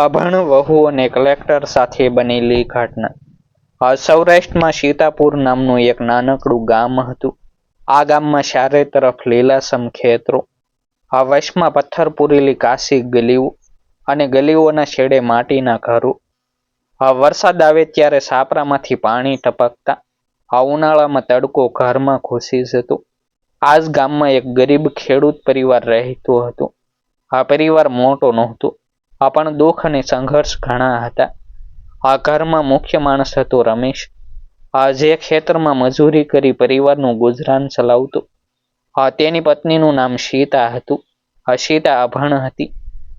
અભણ વહુ અને કલેક્ટર સાથે બનેલી ઘટના. સૌરાષ્ટ્રમાં સીતાપુર નામનું એક નાનકડું ગામ હતું. આ ગામમાં ચારે તરફ લીલાસમ ખેતરો. આ વશમાં પથ્થર પૂરેલી કાશી ગલીઓ અને ગલીઓના છેડે માટીના ઘરો. આ વરસાદ આવે ત્યારે સાપરામાંથી પાણી ટપકતા. આ ઉનાળામાં તડકો ઘરમાં ઘૂસી જતો. આ જ ગામમાં એક ગરીબ ખેડૂત પરિવાર રહેતો હતો. આ પરિવાર મોટો નહોતો. પણ દુઃખ અને સંઘર્ષ ઘણા હતા. આ ઘરમાં મુખ્ય માણસ હતો રમેશ. આ જે ખેતરમાં મજૂરી કરી પરિવારનું ગુજરાન ચલાવતો. આ તેની પત્નીનું નામ સીતા હતું. આ સીતા અભણ હતી.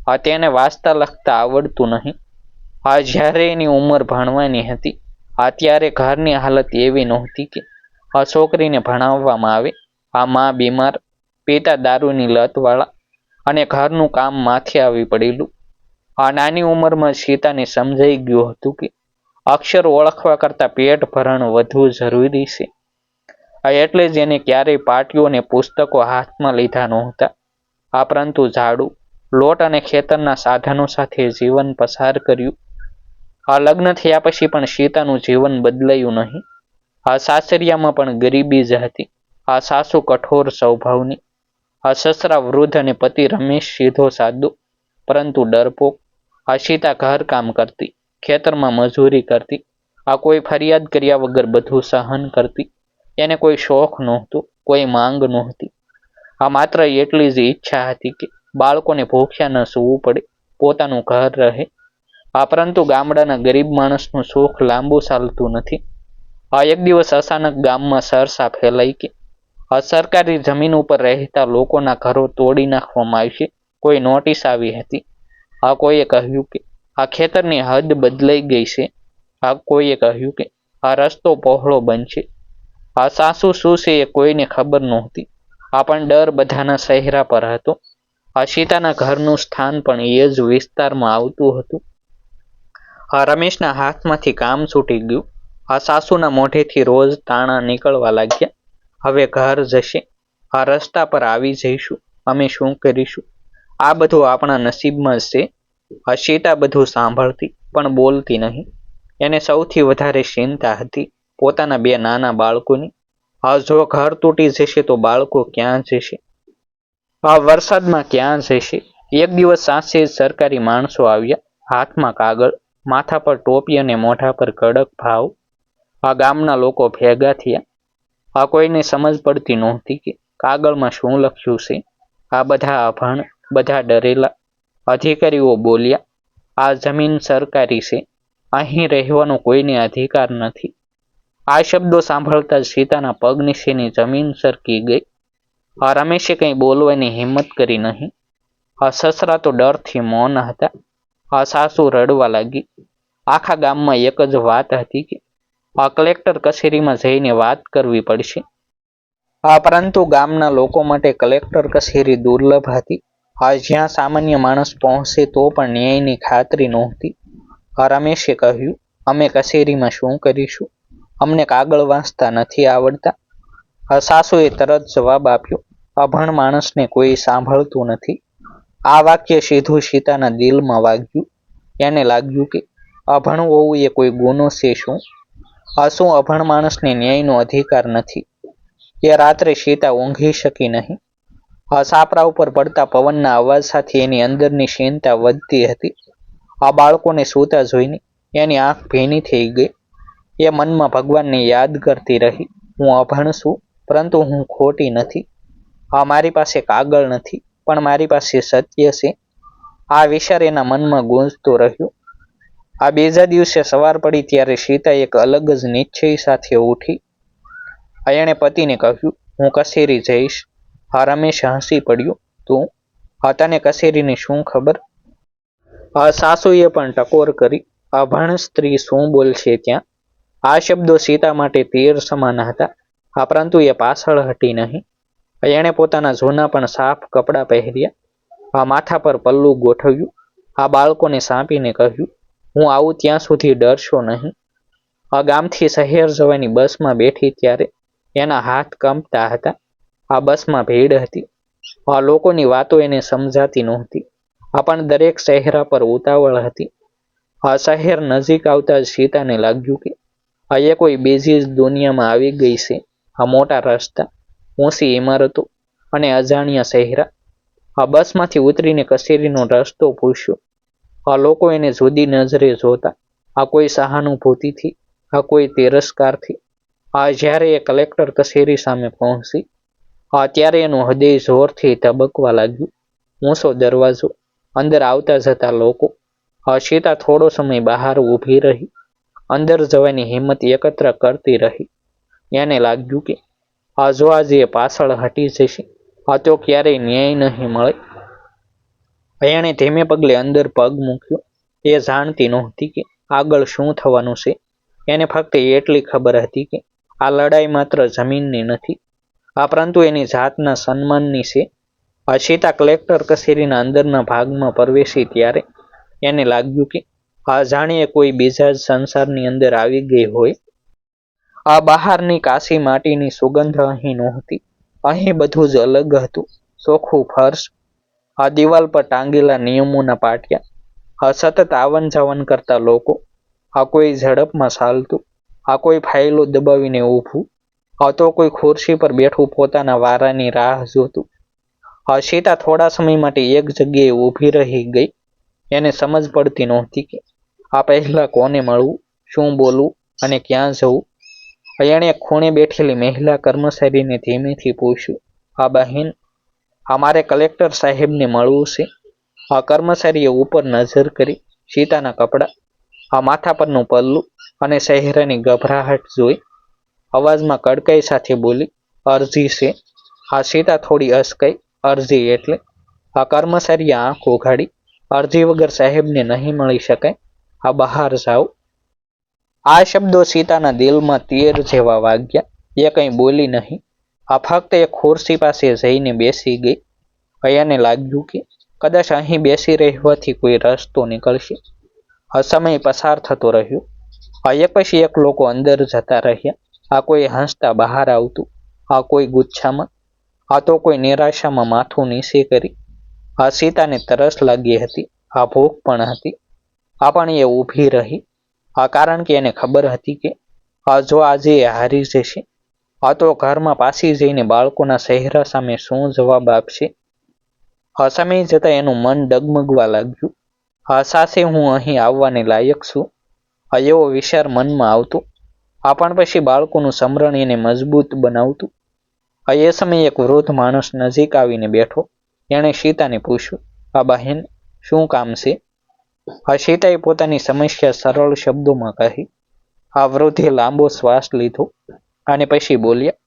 આ તેને વાંચતા લખતા આવડતું નહીં. આ જ્યારે એની ઉંમર ભણવાની હતી આ ત્યારે ઘરની હાલત એવી નહોતી કે આ છોકરીને ભણાવવામાં આવે. આ માં બીમાર, પિતા દારૂની લતવાળા અને ઘરનું કામ માથે આવી પડેલું. આ નાની ઉંમરમાં સીતાને સમજાઈ ગયું હતું કે અક્ષર ઓળખવા કરતા પેટ ભરણ વધુ જરૂરી છે. એટલે જ એને ક્યારેય પાટીઓ અને પુસ્તકો હાથમાં લીધા નહોતા. આ પરંતુ ઝાડુ, લોટ અને ખેતરના સાધનો સાથે જીવન પસાર કર્યું. આ લગ્ન થયા પછી પણ સીતાનું જીવન બદલાયું નહીં. આ સાસરિયામાં પણ ગરીબી જ હતી. આ સાસુ કઠોર સ્વભાવની, આ સસરા વૃદ્ધ અને પતિ રમેશ સીધો સાદો, પરંતુ ડરપોક સીતા ઘર કામ કરતી, ખેતરમાં મજૂરી કરતી, આ કોઈ ફરિયાદ કર્યા વગર બધું સહન કરતી. એને કોઈ શોખ નહોતો, કોઈ માંગ નહોતી. આ માત્ર એટલી જ ઈચ્છા હતી કે બાળકોને ભૂખ્યા ન સૂવું પડે, પોતાનું ઘર રહે. આ પરંતુ ગામડાના ગરીબ માણસનું સુખ લાંબુ ચાલતું નથી. આ એક દિવસ અચાનક ગામમાં સરસા ફેલાઈ કે, આ સરકારી જમીન ઉપર રહેતા લોકોના ઘરો તોડી નાખવામાં આવશે કોઈ નોટિસ આવી હતી. આ કોઈએ કહ્યું કે, આ ખેતરની હદ બદલાઈ ગઈ છે. આ કોઈએ કહ્યું કે, આ રસ્તો પહોળો બનશે. આ સાસુ શું છે એ કોઈને ખબર નહોતી. આ પણ ડર બધાના ચહેરા પર હતો. આ સીતાના ઘરનું સ્થાન પણ એ જ વિસ્તારમાં આવતું હતું. આ રમેશના હાથમાંથી કામ છૂટી ગયું. આ સાસુના મોઢેથી રોજ તાણા નીકળવા લાગ્યા. હવે ઘર જશે. આ રસ્તા પર આવી જઈશું. અમે શું કરીશું? આ બધું આપણા નસીબમાં છે. આ બધું સાંભળતી, પણ બોલતી નહીં. એને સૌથી વધારે ચિંતા હતી પોતાના બે નાના બાળકોની. હા, જો ઘર તૂટી જશે તો બાળકો ક્યાં જશે? આ વરસાદમાં ક્યાં જશે? એક દિવસ સાંજે સરકારી માણસો આવ્યા, હાથમાં કાગળ, માથા પર ટોપી અને મોઢા પર કડક ભાવ. આ ગામના લોકો ભેગા થયા. આ કોઈને સમજ પડતી નહોતી કે કાગળમાં શું લખ્યું છે. આ બધા અભણ બધા ડરેલા. અધિકારીઓ બોલ્યા, આ જમીન સરકારી છે. અહીં રહેવાનો કોઈને અધિકાર નથી. આ શબ્દો સાંભળતા જ સીતાના પગ નીચેની જમીન સરકી ગઈ. આ રમેશે કંઈ બોલવાની હિંમત કરી નહીં. આ સસરા તો ડરથી મૌન હતા. આ સાસુ રડવા લાગી. આખા ગામમાં એક જ વાત હતી કે આ કલેક્ટર કચેરીમાં જઈને વાત કરવી પડશે. આ પરંતુ ગામના લોકો માટે કલેક્ટર કચેરી દુર્લભ હતી. આ જ્યાં સામાન્ય માણસ પહોંચે તો પણ ન્યાયની ખાતરી નહોતી. રમેશે કહ્યું, અમે કચેરીમાં શું કરીશું? અમને કાગળ વાંચતા નથી આવડતા. સાસુએ તરત જવાબ આપ્યો અભણ માણસને કોઈ સાંભળતું નથી. આ વાક્ય સીધું સીતાના દિલમાં વાગ્યું. એને લાગ્યું કે અભણ હોવું એ કોઈ ગુનો છે શું? શું અભણ માણસને ન્યાયનો અધિકાર નથી? એ રાત્રે સીતા ઊંઘી શકી નહીં. સાપરા ઉપર પડતા પવનના અવાજ સાથે એની અંદરની ચિંતા વધતી હતી. આ બાળકોને સૂતા જોઈને એની આંખ ભીની થઈ ગઈ. એ મનમાં ભગવાનને યાદ કરતી રહી. હું અભણ છું, પરંતુ હું ખોટી નથી. આ મારી પાસે કાગળ નથી, પણ મારી પાસે સત્ય છે. આ વિચાર એના મનમાં ગુંજતો રહ્યો. આ બીજા દિવસે સવાર પડી ત્યારે સીતા એક અલગ જ નિશ્ચય સાથે ઉઠી. એણે પતિને કહ્યું, હું કસેરી જઈશ. આ રમેશ હસી પડ્યું. તું હતાને કસેરીની શું ખબર? આ સાસુએ પણ ટકોર કરી અભણ સ્ત્રી શું બોલશે ત્યાં? આ શબ્દો સીતા માટે તીર સમાન હતા. આ પરંતુ એ પાછળ હટી નહીં. એણે પોતાના જૂના પણ સાફ કપડાં પહેર્યા. આ માથા પર પલ્લું ગોઠવ્યું. આ બાળકોને સાંપીને કહ્યું, હું આવું ત્યાં સુધી ડરશો નહીં. આ ગામથી શહેર જવાની બસમાં બેઠી ત્યારે એના હાથ કંપતા હતા. આ બસમાં ભીડ હતી. આ લોકોની વાતો એને સમજાતી નહોતી. આ પણ દરેક ચહેરા પર ઉતાવળ હતી. આ શહેર નજીક આવતા જ સીતાને લાગ્યું કે આ કોઈ બીજી જ દુનિયામાં આવી ગઈ છે. આ મોટા રસ્તા ઊંસી ઇમારતો અને અજાણ્યા ચહેરા. આ બસમાંથી ઉતરીને કચેરીનો રસ્તો પૂછ્યો. આ લોકો એને જુદી નજરે જોતા. આ કોઈ સહાનુભૂતિથી, આ કોઈ તિરસ્કારથી. આ જ્યારે એ કલેક્ટર કચેરી સામે પહોંચી ત્યારે એનું હૃદય જોરથી ધબકવા લાગ્યું. ઊંચો દરવાજો અંદર આવતા જતા લોકો. હર્ષિતા થોડો સમય બહાર ઊભી રહી. અંદર જવાની હિંમત એકત્ર કરતી રહી. એને લાગ્યું કે જો આજે એ પાછળ હટી જશે, આ તો ક્યારેય ન્યાય નહીં મળે. એણે ધીમે પગલે અંદર પગ મૂક્યો. એ જાણતી નહોતી કે આગળ શું થવાનું છે. એને ફક્ત એટલી ખબર હતી કે આ લડાઈ માત્ર જમીનની નથી આ પરંતુ એની જાતના સન્માનની છે. અશિતા કલેક્ટર કચેરીના અંદરના ભાગમાં પ્રવેશી ત્યારે એને લાગ્યું કે આ જાણીએ કોઈ બીજા જ સંસારની અંદર આવી ગઈ હોય. આ બહારની કાશી માટીની સુગંધ અહીં નહોતી. અહીં બધું જ અલગ હતું. ચોખ્ખું ફર્શ, આ દિવાલ પર ટાંગેલા નિયમોના પાટિયા, આ સતત આવન જાવન કરતા લોકો, આ કોઈ ઝડપમાં ચાલતું, આ કોઈ ફાઇલો દબાવીને ઊભું આ તો કોઈ ખુરશી પર બેઠું પોતાના વારાની રાહ જોતું. હર્ષિતા થોડા સમય માટે એક જગ્યાએ ઊભી રહી ગઈ. એને સમજ પડતી નહોતી કે આ પહેલા કોને મળવું, શું બોલવું અને ક્યાં જવું. એણે ખૂણે બેઠેલી મહિલા કર્મચારીને ધીમેથી પૂછ્યું આ બહેન અમારે કલેક્ટર સાહેબને મળવું છે. આ કર્મચારીએ ઉપર નજર કરી સીતાના કપડાં, આ માથા પરનું પલ્લું અને ચહેરાની ગભરાહટ જોઈ. અવાજમાં કડકાઈ સાથે બોલી, અરજી છે. આ સીતા થોડી અસકાઈ, અરજી એટલે? આ કર્મચારીએ આંખ ઉઘાડી, અરજી વગર સાહેબને નહીં મળી શકાય, આ બહાર જાઓ. આ શબ્દો સીતાના દિલમાં તીર જેવા વાગ્યા, એ કંઈ બોલી નહીં. આ ફક્ત એક ખુરશી પાસે જઈને બેસી ગઈ. એને લાગ્યું કે કદાચ અહીં બેસી રહેવાથી કોઈ રસ્તો નીકળશે. આ સમય પસાર થતો રહ્યો. આ એક પછી એક લોકો અંદર જતા રહ્યા. આ કોઈ હસતા બહાર આવતું, આ કોઈ ગુચ્છામાં, આ તો કોઈ નિરાશામાં માથું નીચે કરી, આ સીતાને તરસ લાગી હતી, આ ભૂખ પણ હતી, આ પણ એ ઊભી રહી, આ કારણ કે એને ખબર હતી કે આ જો આજે એ હારી જશે, આ તો ઘરમાં પાછી જઈને બાળકોના ચહેરા સામે શું જવાબ આપશે? આ સમય જતાં એનું મન ડગમગવા લાગ્યું. આ સાથે હું અહીં આવવાને લાયક છું. આ એવો વિચાર મનમાં આવતો આ પણ પછી બાળકોનું સમરણ એને મજબૂત બનાવતું. આ એ સમયે એક વૃદ્ધ માણસ નજીક આવીને બેઠો. એણે સીતાને પૂછ્યું, આ બહેન, શું કામ છે? આ સીતાએ પોતાની સમસ્યા સરળ શબ્દોમાં કહી. આ વૃદ્ધે લાંબો શ્વાસ લીધો અને પછી બોલ્યા,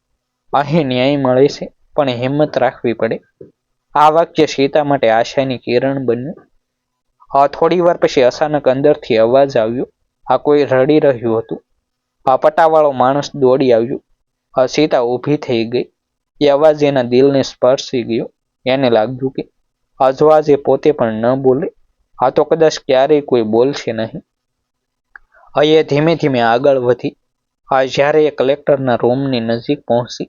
અહીં ન્યાય મળે છે, પણ હિંમત રાખવી પડે. આ વાક્ય સીતા માટે આશાની કિરણ બન્યું. આ થોડી વાર પછી અચાનક અંદરથી અવાજ આવ્યો. આ કોઈ રડી રહ્યું હતું. પટાવાળો માણસ દોડી આવ્યો. સીતા ઊભી થઈ ગઈ. એ અવાજ એના દિલને સ્પર્શી ગયો. એને લાગ્યું કે અજવાજ એ પોતે પણ ન બોલે. આ તો કદાચ ક્યારેય કોઈ બોલશે નહીં. એ ધીમે ધીમે આગળ વધી. આ જ્યારે એ કલેક્ટરના રૂમની નજીક પહોંચી,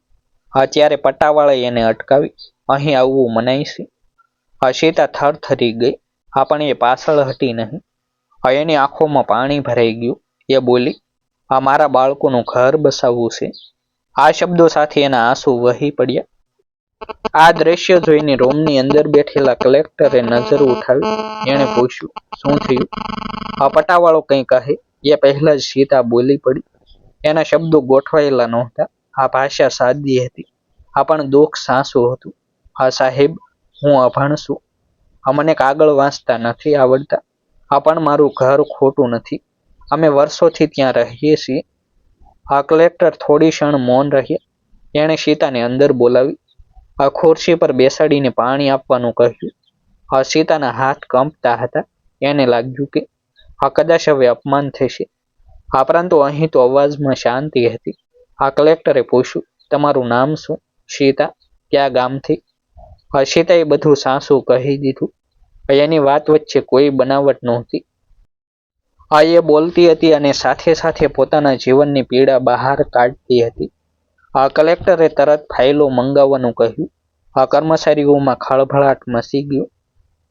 આ ત્યારે પટ્ટાવાળાએ એને અટકાવી, અહીં આવવું મનાય છે. આ સીતા થરથરી ગઈ. આ પણ એ પાછળ હટી નહીં. એની આંખોમાં પાણી ભરાઈ ગયું. એ બોલી આ મારા બાળકોનું ઘર બસાવવું છે. આ શબ્દો સાથે એના આંસુ વહી પડ્યા. આ દ્રશ્ય જોઈને રૂમની અંદર બેઠેલા કલેક્ટરે નજર ઉઠાવી. એણે પૂછ્યું, શું થયું? આ પટાવાળો કંઈ કહે? એ પહેલા જ સીતા બોલી પડી. એના શબ્દો ગોઠવાયેલા નહોતા. આ ભાષા સાદી હતી. આ પણ દુઃખ સાસુ હતું. હા સાહેબ, હું અભણ છું. આ મને કાગળ વાંચતા નથી આવડતા. આ પણ મારું ઘર ખોટું નથી. અમે વર્ષોથી ત્યાં રહીએ છીએ. આ કલેક્ટર થોડી ક્ષણ મૌન રહ્યા એણે સીતાને અંદર બોલાવી, આ ખુરશી પર બેસાડીને પાણી આપવાનું કહ્યું. આ સીતાના હાથ કંપતા હતા. એને લાગ્યું કે આ કદાચ હવે અપમાન થશે. આ પરંતુ અહીં તો અવાજમાં શાંતિ હતી. આ કલેક્ટરે પૂછ્યું, તમારું નામ શું? સીતા. ક્યાં ગામથી? હર્ષિતાએ બધું સાસુ કહી દીધું. એની વાત વચ્ચે કોઈ બનાવટ નહોતી. આ એ બોલતી હતી અને સાથે સાથે પોતાના જીવનની પીડા બહાર કાઢતી હતી. આ કલેક્ટરે તરત ફાઇલો મંગાવવાનું કહ્યું. આ કર્મચારીઓમાં ખળભળાટ મસી ગયો.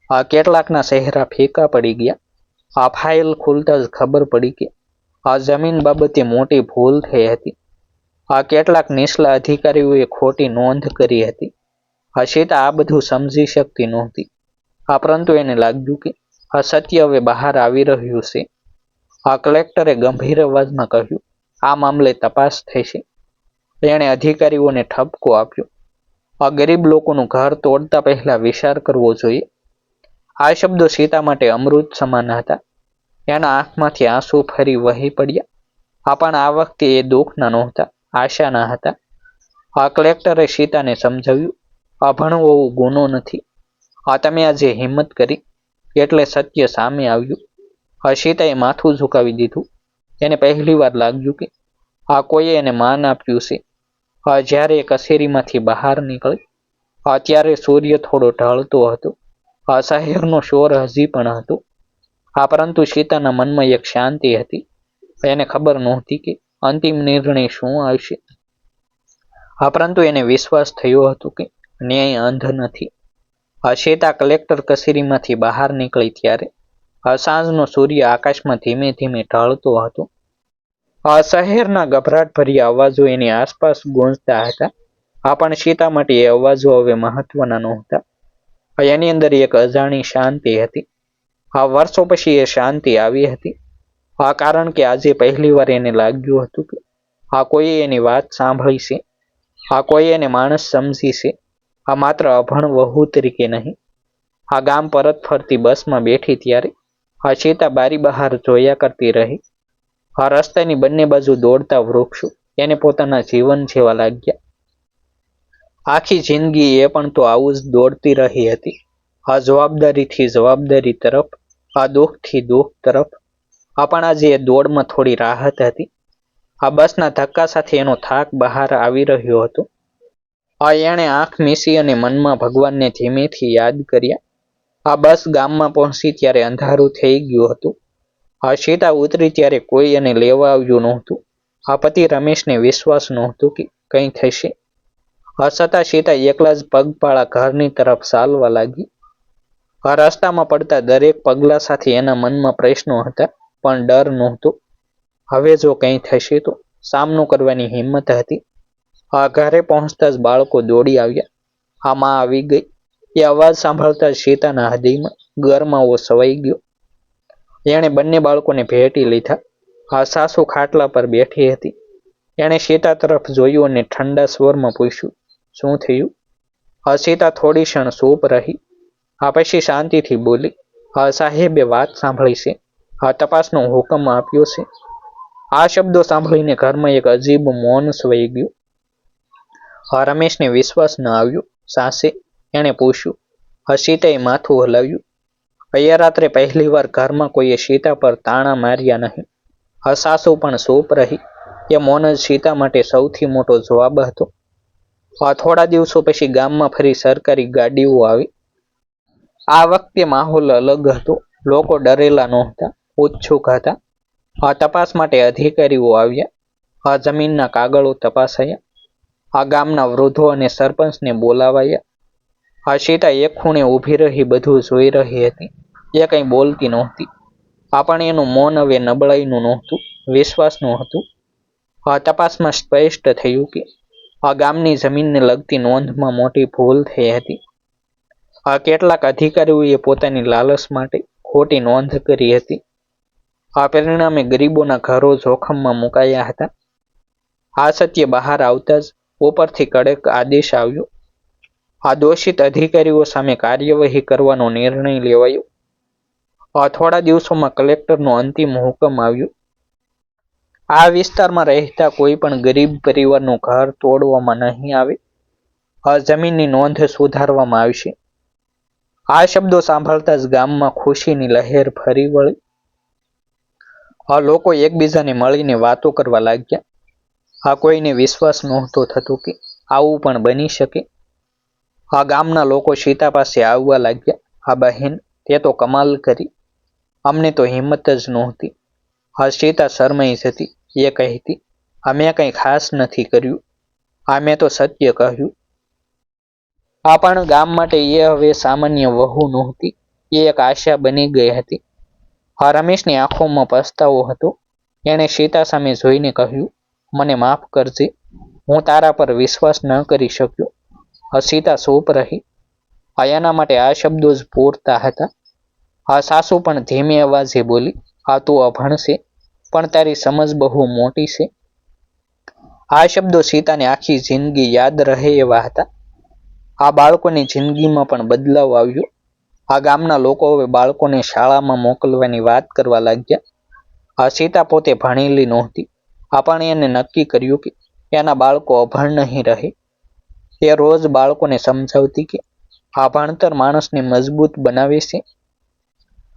આ કેટલાકના ચહેરા ફેંકા પડી ગયા. આ ફાઇલ ખુલતા જ ખબર પડી કે આ જમીન બાબતે મોટી ભૂલ થઈ હતી. આ કેટલાક નીચલા અધિકારીઓએ ખોટી નોંધ કરી હતી. હશિતા આ બધું સમજી શકતી નહોતી. આ પરંતુ એને લાગ્યું કે આ સત્ય હવે બહાર આવી રહ્યું છે. આ કલેક્ટરે ગંભીર અવાજમાં કહ્યું, આ મામલે તપાસ થશે. તેણે અધિકારીઓને ઠપકો આપ્યો. આ ગરીબ લોકોનું ઘર તોડતા પહેલા વિચાર કરવો જોઈએ. આ શબ્દો સીતા માટે અમૃત સમાન હતા. એના આંખમાંથી આંસુ ફરી વહી પડ્યા. આ પણ આ વખતે એ દુઃખના નહોતા, આશાના હતા. આ કલેક્ટરે સીતાને સમજાવ્યું, આ ભણવો ગુનો નથી. આ તમે આજે હિંમત કરી. એટલે સત્ય સામે આવ્યું. સીતાએ માથું ઝુકાવી દીધું. એને પહેલી વાર લાગ્યું કે આ કોઈએ એને માન આપ્યું છે. આ જ્યારે એ કચેરીમાંથી બહાર નીકળી, આ ત્યારે સૂર્ય થોડો ઢળતો હતો. આ શહેરનો શોર હજી પણ હતો. આ પરંતુ સીતાના મનમાં એક શાંતિ હતી. એને ખબર નહોતી કે અંતિમ નિર્ણય શું આવશે. આ પરંતુ એને વિશ્વાસ થયો હતો કે ન્યાય અંધ નથી. આ કલેક્ટર કચેરીમાંથી બહાર નીકળી ત્યારે સાંજનો સૂર્ય આકાશમાં ધીમે ધીમે ઢળતો હતો. આ શહેરના ગભરાટભર્યા અવાજો એની આસપાસ ગુંજતા હતા. આ પણ સીતા માટે એ અવાજો હવે મહત્વના નહોતા. એની અંદર એક અજાણી શાંતિ હતી. આ વર્ષો પછી એ શાંતિ આવી હતી. આ કારણ કે આજે પહેલી વાર એને લાગ્યું હતું કે આ કોઈએ એની વાત સાંભળી છે આ કોઈ એને માણસ સમજી છે આ માત્ર અભણ વહુ તરીકે નહીં. આ ગામ પરત ફરતી બસમાં બેઠી ત્યારે આ સીતા બારી બહાર જોયા કરતી રહી. આ રસ્તાની બંને બાજુ દોડતા વૃક્ષો એને પોતાના જીવન જેવા લાગ્યા. આખી જિંદગી એ પણ તો આવું જ દોડતી રહી હતી. આ જવાબદારીથી જવાબદારી તરફ આ દુઃખથી દુઃખ તરફ. આ પણ આજે એ દોડમાં થોડી રાહત હતી. આ બસના ધક્કા સાથે એનો થાક બહાર આવી રહ્યો હતો. આ એણે આંખ મીસી અને મનમાં ભગવાનને ધીમેથી યાદ કર્યા. આ બસ ગામમાં પહોંચી ત્યારે અંધારું થઈ ગયું હતું. આ સીતા ઉતરી ત્યારે કોઈ એને લેવા આવ્યું નહોતું. આ પતિ રમેશને વિશ્વાસ નહોતું કે કંઈ થશે. આ છતાં સીતા એકલા જ પગપાળા ઘરની તરફ ચાલવા લાગી. આ રસ્તામાં પડતા દરેક પગલા સાથે એના મનમાં પ્રશ્નો હતા, પણ ડર નહોતો. હવે જો કંઈ થશે તો સામનો કરવાની હિંમત હતી. આ ઘરે પહોંચતા જ બાળકો દોડી આવ્યા. આ માં આવી ગઈ. એ અવાજ સાંભળતા સીતાના હૃદયમાં ગરમાવો સવાઈ ગયો. એણે બંને બાળકોને ભેટી લીધા. આ સાસુ ખાટલા પર બેઠી હતી. એણે સીતા તરફ જોયું અને ઠંડા સ્વરમાં પૂછ્યું, શું થયું? આ સીતા થોડી ક્ષણ ચૂપ રહી. આ પછી શાંતિથી બોલી, આ સાહેબે વાત સાંભળી છે. આ તપાસનો હુકમ આપ્યો છે. આ શબ્દો સાંભળીને ઘરમાં એક અજીબ મૌન સ્વાઈ ગયું. રમેશને વિશ્વાસ ન આવ્યો. સાસે એણે પૂછ્યું આ માથું હલાવ્યું? અહીંયા રાત્રે પહેલી વાર ઘરમાં કોઈએ સીતા પર તાણા માર્યા નહીં. હસાસુ પણ ચૂપ રહી. એ મૌન જ સીતા માટે સૌથી મોટો જવાબ હતો. આ થોડા દિવસો પછી ગામમાં ફરી સરકારી ગાડીઓ આવી. આ વખતે માહોલ અલગ હતો. લોકો ડરેલા નહોતા, ઉત્સુક હતા. આ તપાસ માટે અધિકારીઓ આવ્યા. આ જમીનના કાગળો તપાસાયા. આ ગામના વૃદ્ધો અને સરપંચને બોલાવાયા. આ સીતા એક ખૂણે ઊભી રહી બધું જોઈ રહી હતી. એ કંઈ બોલતી નહોતી. આ પણ એનું મૌન હવે નબળાઈનું નહોતું, વિશ્વાસનું હતું. આ તપાસમાં સ્પષ્ટ થયું કે આ ગામની જમીનને લગતી નોંધમાં મોટી ભૂલ થઈ હતી. આ કેટલાક અધિકારીઓએ પોતાની લાલચ માટે ખોટી નોંધ કરી હતી. આ પરિણામે ગરીબોના ઘરો જોખમમાં મુકાયા હતા. આ સત્ય બહાર આવતા જ ઉપરથી કડક આદેશ આવ્યો. આ દોષિત અધિકારીઓ સામે કાર્યવાહી કરવાનો નિર્ણય લેવાયો. થોડા દિવસોમાં કલેક્ટરનો અંતિમ હુકમ આવ્યો. આ વિસ્તારમાં રહેતા કોઈ પણ ગરીબ પરિવારનું ઘર તોડવામાં નહીં આવે. આ જમીનની નોંધ સુધારવામાં આવશે. આ શબ્દો સાંભળતા જ ગામમાં ખુશીની લહેર ફરી વળી. આ લોકો એકબીજાને મળીને વાતો કરવા લાગ્યા. આ કોઈને વિશ્વાસ નહોતો થતો કે આવું પણ બની શકે. આ ગામના લોકો સીતા પાસે આવવા લાગ્યા. આ બહેન, તે તો કમાલ કરી. અમને તો હિંમત જ નહોતી. આ સીતા શરમાઈ જતી. એ કહેતી અમે કંઈ ખાસ નથી કર્યું. આ મેં તો સત્ય કહ્યું. આ પણ ગામ માટે એ હવે સામાન્ય વહુ નહોતી. એ એક આશા બની ગઈ હતી. આ રમેશની આંખોમાં પસ્તાવો હતો. એણે સીતા સામે જોઈને કહ્યું, મને માફ કરજે. હું તારા પર વિશ્વાસ ન કરી શક્યો. હા સૂપ રહી. એના માટે આ શબ્દો જ પૂરતા હતા. આ સાસુ પણ ધીમી અવાજે બોલી આ તું અભણ છે, પણ તારી સમજ બહુ મોટી છે. આ શબ્દો સીતાને આખી જિંદગી યાદ રહે એવા હતા. આ બાળકોની જિંદગીમાં પણ બદલાવ આવ્યો. આ ગામના લોકો હવે બાળકોને શાળામાં મોકલવાની વાત કરવા લાગ્યા. આ સીતા પોતે ભણેલી નહોતી. આપણે એને નક્કી કર્યું કે એના બાળકો અભણ નહીં રહે. તે રોજ બાળકોને સમજાવતી કે આ ભણતર માણસને મજબૂત બનાવે છે.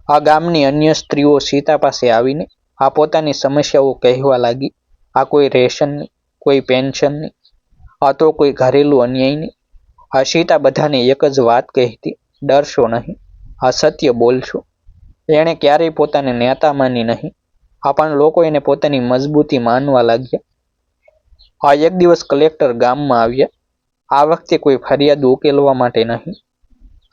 આ ગામની અન્ય સ્ત્રીઓ સીતા પાસે આવીને આ પોતાની સમસ્યાઓ કહેવા લાગી. આ કોઈ રેશનની કોઈ પેન્શનની આ તો કોઈ ઘરેલું અન્યાયની આ સીતા બધાને એક જ વાત કહેતી, ડરશો નહીં. આ સત્ય બોલશો. એણે ક્યારેય પોતાને નેતા માની નહીં. આ પણ લોકો એને પોતાની મજબૂતી માનવા લાગ્યા. આ એક દિવસ કલેક્ટર ગામમાં આવ્યા. આ વખતે કોઈ ફરિયાદ ઉકેલવા માટે નહીં.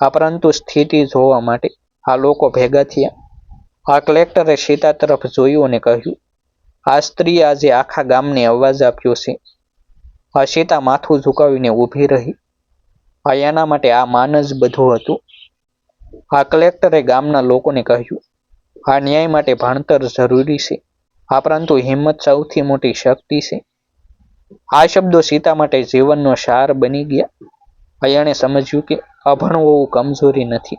આ પરંતુ સ્થિતિ જોવા માટે આ લોકો ભેગા થયા. આ કલેક્ટરે સીતા તરફ જોયું અને કહ્યું, આ સ્ત્રી આજે આખા ગામને અવાજ આપ્યો છે. આ સીતા માથું ઝુકાવીને ઊભી રહી. આ એના માટે આ માન જ બધું હતું. આ કલેક્ટરે ગામના લોકોને કહ્યું, આ ન્યાય માટે ભણતર જરૂરી છે. આ પરંતુ હિંમત સૌથી મોટી શક્તિ છે. આ શબ્દો સીતા માટે જીવનનો સાર બની ગયા. એણે સમજ્યું કે અભણ કમજોરી નથી.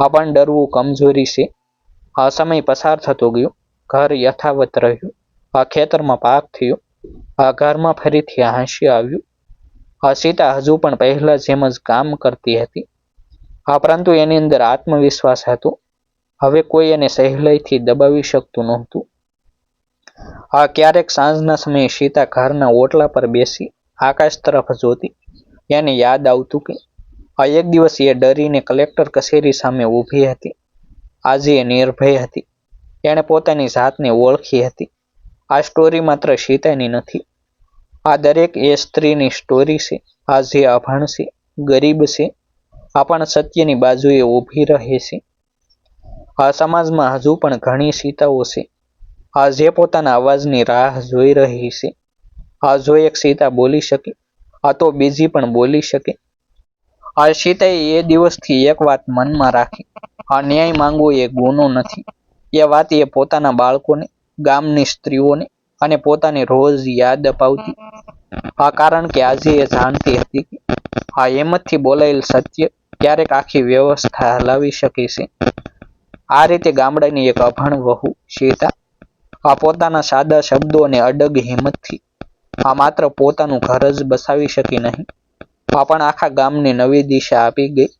અભણ ડરવું કમજોરી છે. આ સમય પસાર થતો ગયો. ઘર યથાવત રહ્યું. આ ખેતરમાં પાક થયો. આ ઘરમાં ફરીથી હાસ્ય આવ્યું. આ સીતા હજુ પણ પહેલા જેમ જ કામ કરતી હતી. આ પરંતુ એની અંદર આત્મવિશ્વાસ હતો. હવે કોઈ એને સહેલાઈથી દબાવી શકતું નહોતું. આ ક્યારેક સાંજના સમયે સીતા ઘરના ઓટલા પર બેસી આકાશ તરફ જોતી. એને યાદ આવતું કે આ એક દિવસ એ ડરીને કલેક્ટર કચેરી સામે ઊભી હતી. આજે એ નિર્ભય હતી. એણે પોતાની જાતને ઓળખી હતી. આ સ્ટોરી માત્ર સીતાની નથી. આ દરેક એ સ્ત્રીની સ્ટોરી છે. આ જે અભણ છે, ગરીબ છે, આ પણ સત્યની બાજુએ ઊભી રહે છે. આ સમાજમાં હજુ પણ ઘણી સીતાઓ છે. આ જે પોતાના અવાજની રાહ જોઈ રહી છે. આ જો એક સીતા બોલી શકે, આ તો બીજી પણ બોલી શકે. આ સીતાએ એ દિવસથી એક વાત મનમાં રાખી, આ ન્યાય માંગવો એ ગુનો નથી. એ વાત એ પોતાના બાળકોને, ગામની સ્ત્રીઓને અને પોતાને રોજ યાદ અપાવતી. આ કારણ કે આજે એ જાણતી હતી કે, આ હિંમતથી બોલાયેલ સત્ય ક્યારેક આખી વ્યવસ્થા હલાવી શકે છે. આ રીતે ગામડાની એક અભણ વહુ સીતા આ પોતાના સાદા શબ્દો અને અડગ હિંમતથી, આ માત્ર પોતાનું ઘર જ બસાવી શકી નહીં. આ પણ આખા ગામને નવી દિશા આપી ગઈ.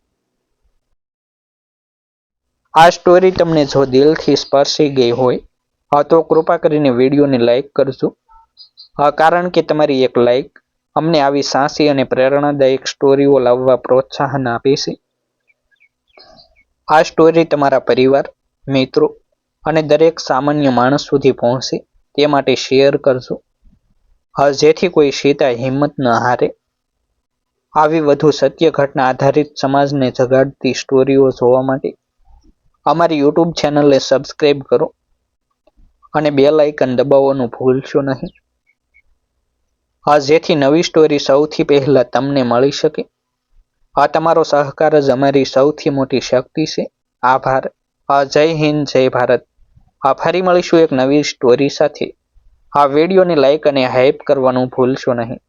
આ સ્ટોરી તમને જો દિલથી સ્પર્શી ગઈ હોય તો કૃપા કરીને વિડીયોને લાઈક કરજો. કારણ કે તમારી એક લાઈક અમને આવી સાહસી અને પ્રેરણાદાયક સ્ટોરીઓ લાવવા પ્રોત્સાહન આપે છે. આ સ્ટોરી તમારા પરિવાર, મિત્રો અને દરેક સામાન્ય માણસ સુધી પહોંચે, તે માટે શેર કરજો. જેથી કોઈ સીતા હિંમત ન હારે. આવી વધુ સત્ય ઘટના આધારિત સમાજને જગાડતી સ્ટોરીઓ જોવા માટે અમારી યુટ્યુબ ચેનલને સબસ્ક્રાઈબ કરો અને બે લાઇકન દબાવવાનું ભૂલશો નહીં. આ જેથી નવી સ્ટોરી સૌથી પહેલા તમને મળી શકે. આ તમારો સહકાર જ અમારી સૌથી મોટી શક્તિ છે. આભાર. જય હિન્દ, જય ભારત. આ ફરી મળીશું એક નવી સ્ટોરી સાથે. આ વિડીયોને લાઈક અને હાઈપ કરવાનું ભૂલશો નહીં.